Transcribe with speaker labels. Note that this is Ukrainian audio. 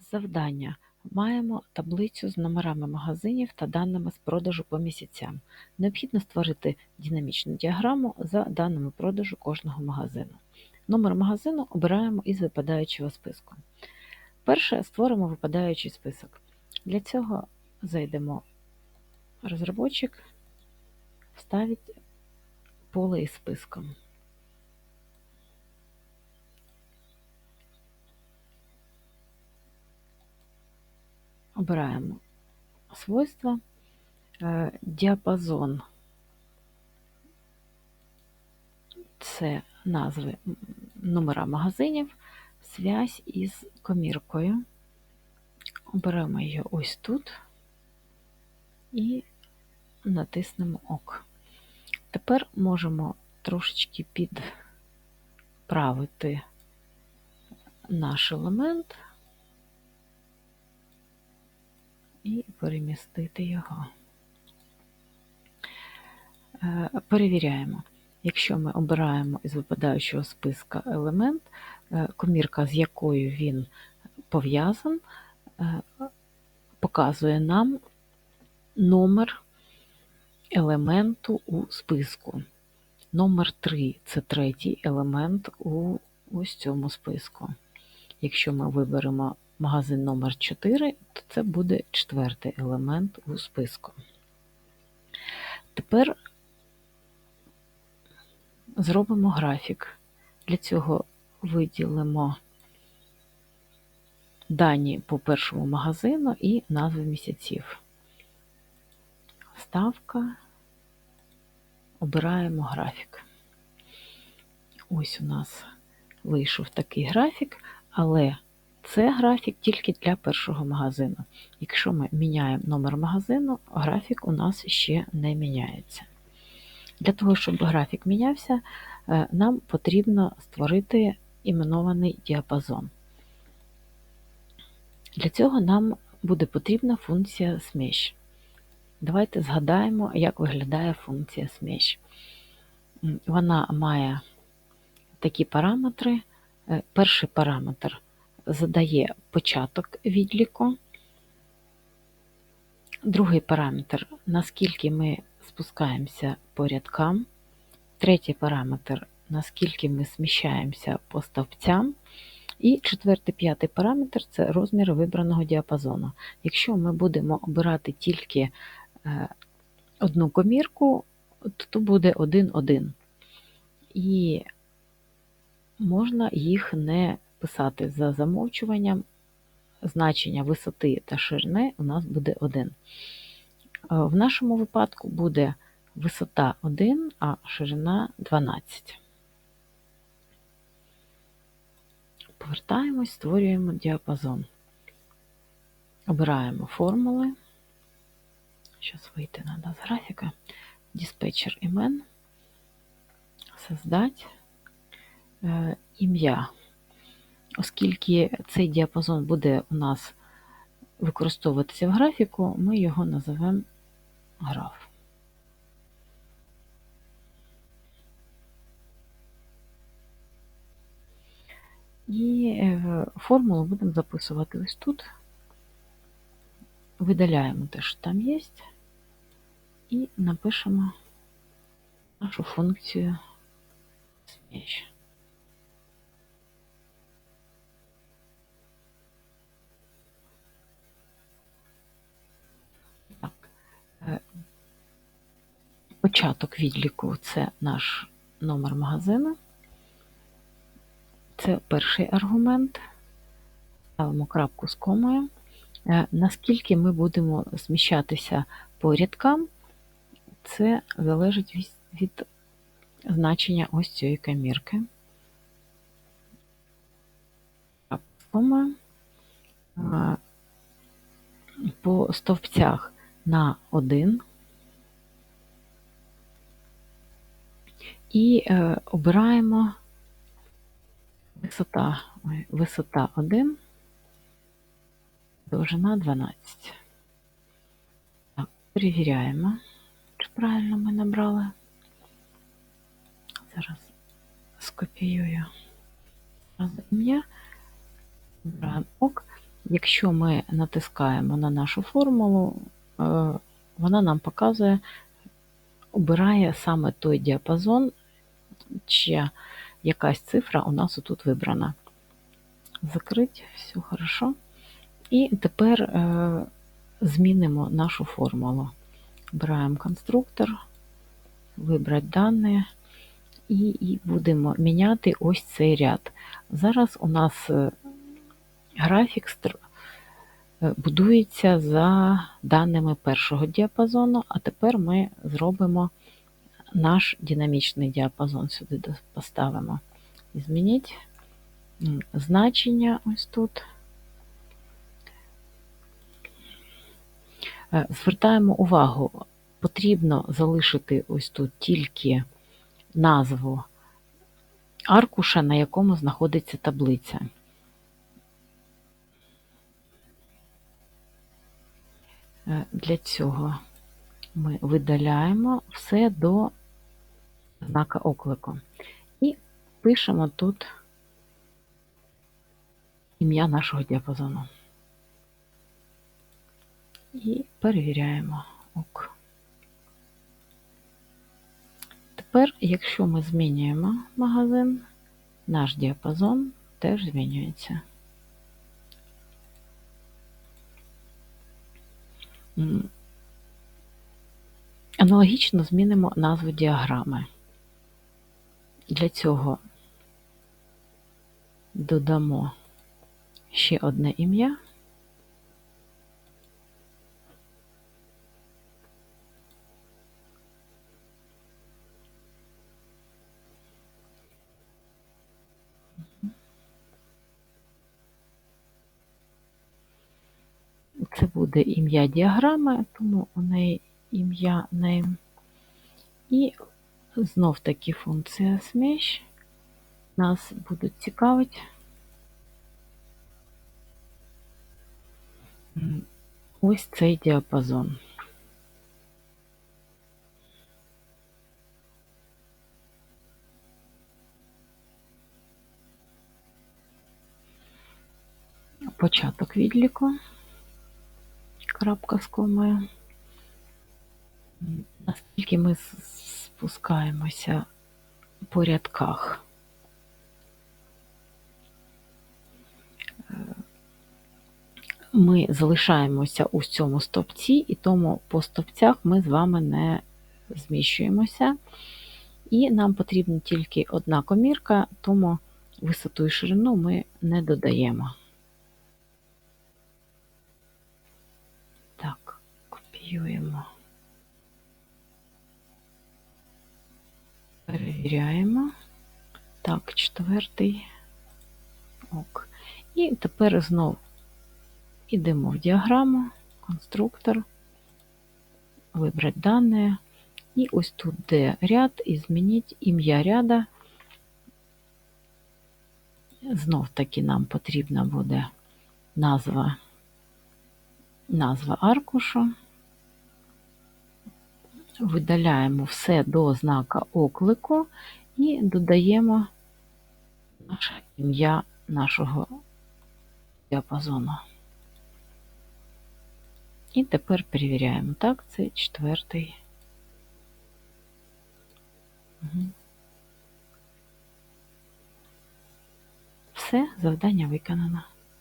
Speaker 1: Завдання. Маємо таблицю з номерами магазинів та даними з продажу по місяцям. Необхідно створити динамічну діаграму за даними продажу кожного магазину. Номер магазину обираємо із випадаючого списку. Перше створимо випадаючий список. Для цього зайдемо в розробочик, вставить поле із списком. Обираємо свойства, Е, діапазон це назви номера магазинів, связь із коміркою. Оберемо її ось тут і натиснемо ОК. Тепер можемо трошечки підправити наш елемент і перемістити його. Е, Перевіряємо. Якщо ми обираємо із випадаючого списка елемент, е, комірка, з якою він пов'язан, е, показує нам номер елементу у списку. Номер 3 це третій елемент у ось цьому списку. Якщо ми виберемо магазин номер 4, то це буде четвертий елемент у списку. Тепер зробимо графік. Для цього виділимо дані по першому магазину і назви місяців. Ставка, обираємо графік. Ось у нас вийшов такий графік, але це графік тільки для першого магазину. Якщо ми міняємо номер магазину, графік у нас ще не міняється. Для того, щоб графік мінявся, е, нам потрібно створити іменований діапазон. Для цього нам буде потрібна функція сміщ. Давайте згадаємо, як виглядає функція сміщ. Вона має такі параметри. Е, Перший параметр задає початок відліку. Другий параметр наскільки ми спускаємося по рядкам. Третій параметр наскільки ми зміщаємося по стовпцям. І четвертий, п'ятий параметр це розмір вибраного діапазону. Якщо ми будемо обирати тільки е, одну комірку, то буде 1-1. І можна їх не писати за замовчуванням. Значення висоти та ширини у нас буде 1. Е, В нашому випадку буде висота 1, а ширина 12. Повертаємось, створюємо діапазон. Обираємо формули. Зараз вийти треба з графіка. Диспетчер імен. Создать Е, ім'я. Оскільки цей діапазон буде у нас використовуватися в графіку, ми його називемо граф. І е, формулу будемо записувати ось тут. Видаляємо те, що там є, і напишемо нашу функцію сміщ. Так. е, Початок відліку це наш номер магазину. Це перший аргумент. Ставимо крапку з комою. Е, Наскільки ми будемо зміщатися по рядкам, це залежить від, від значення ось цієї камірки. Комою. Е, По стовпцях на 1. І е, обираємо висота, висота 1, довжина 12. Так, перевіряємо, чи правильно ми набрали. Зараз скопіюю ім'я. Ок. Якщо ми натискаємо на нашу формулу, е, вона нам показує, обирає саме той діапазон, чия якась цифра у нас тут вибрана. Закрить, все хорошо. І тепер е, змінимо нашу формулу. Обираємо конструктор, вибрати дані і, і будемо міняти ось цей ряд. Зараз у нас е, графік е, будується за даними першого діапазону, а тепер ми зробимо наш динамічний діапазон сюди поставимо. Змініть значення ось тут. Е, Звертаємо увагу, потрібно залишити ось тут тільки назву аркуша, на якому знаходиться таблиця. Е, Для цього ми видаляємо все до знака оклику. І пишемо тут ім'я нашого діапазону. І перевіряємо ок. Тепер, якщо ми змінюємо магазин, наш діапазон теж змінюється. Аналогічно змінимо назву діаграми. Для цього додамо ще одне ім'я. Це буде ім'я діаграми, тому у неї ім'я name. І знов таки функція сміщ. Нас будуть цікавити. Ось цей діапазон. Початок відліку. Крапка з комою. Наскільки ми с- спускаємося по рядках. Ми залишаємося у цьому стовпці, і тому по стовпцях ми з вами не зміщуємося. І нам потрібна тільки одна комірка, тому висоту і ширину ми не додаємо. Так, копіюємо. Перевіряємо. Так, четвертий. Ок. І тепер знов йдемо в діаграму, конструктор, вибрати дані. І ось тут де ряд, і змініть ім'я ряда. Знов таки нам потрібна буде назва, назва аркушу. Видаляємо все до знака оклику і додаємо наше ім'я нашого діапазону. І тепер перевіряємо. Так, це четвертий. Все, завдання виконано.